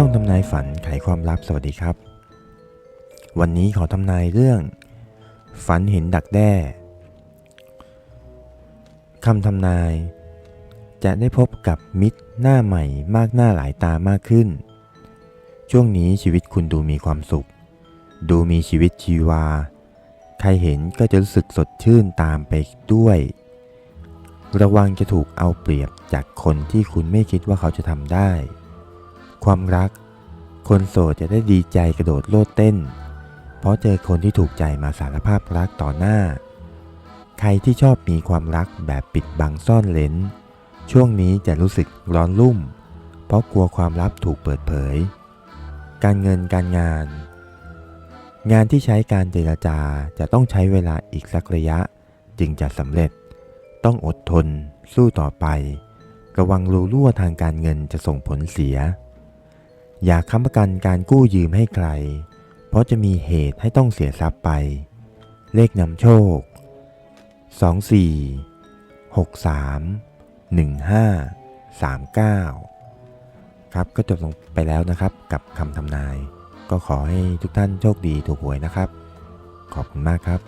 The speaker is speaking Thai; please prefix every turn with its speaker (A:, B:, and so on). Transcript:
A: ช่องทำนายฝันไขความลับสวัสดีครับ วันนี้ขอทำนายเรื่อง ฝันเห็นดักแด้คำทำนาย จะได้พบกับมิตรหน้าใหม่มากหน้าหลายตามากขึ้น ช่วงนี้ชีวิตคุณดูมีความสุข ดูมีชีวิตชีวา ใครเห็นก็จะรู้สึกสดชื่นตามไปด้วย ระวังจะถูกเอาเปรียบจากคนที่คุณไม่คิดว่าเขาจะทำได้ ความรัก คนโสดจะได้ดีใจกระโดดโลดเต้น เพราะเจอคนที่ถูกใจมาสารภาพรักต่อหน้า ใครที่ชอบมีความรักแบบปิดบังซ่อนเลนช่วงนี้จะรู้สึกร้อนรุ่ม เพราะกลัวความลับถูกเปิดเผย การเงินการงาน งานที่ใช้การเจรจาจะต้องใช้เวลาอีกสักระยะ จึงจะสำเร็จ ต้องอดทน สู้ต่อไประวังรูรั่วทางการเงินจะส่งผลเสีย อย่าค้ำประกันการกู้ยืมให้ใคร เพราะจะมีเหตุให้ต้องเสียทรัพย์ไป เลขนำโชค 24 63 15 39 ครับก็จบลงไปแล้วนะครับกับคำทำนาย ก็ขอให้ทุกท่านโชคดีถูกหวยนะครับ ขอบคุณมากครับ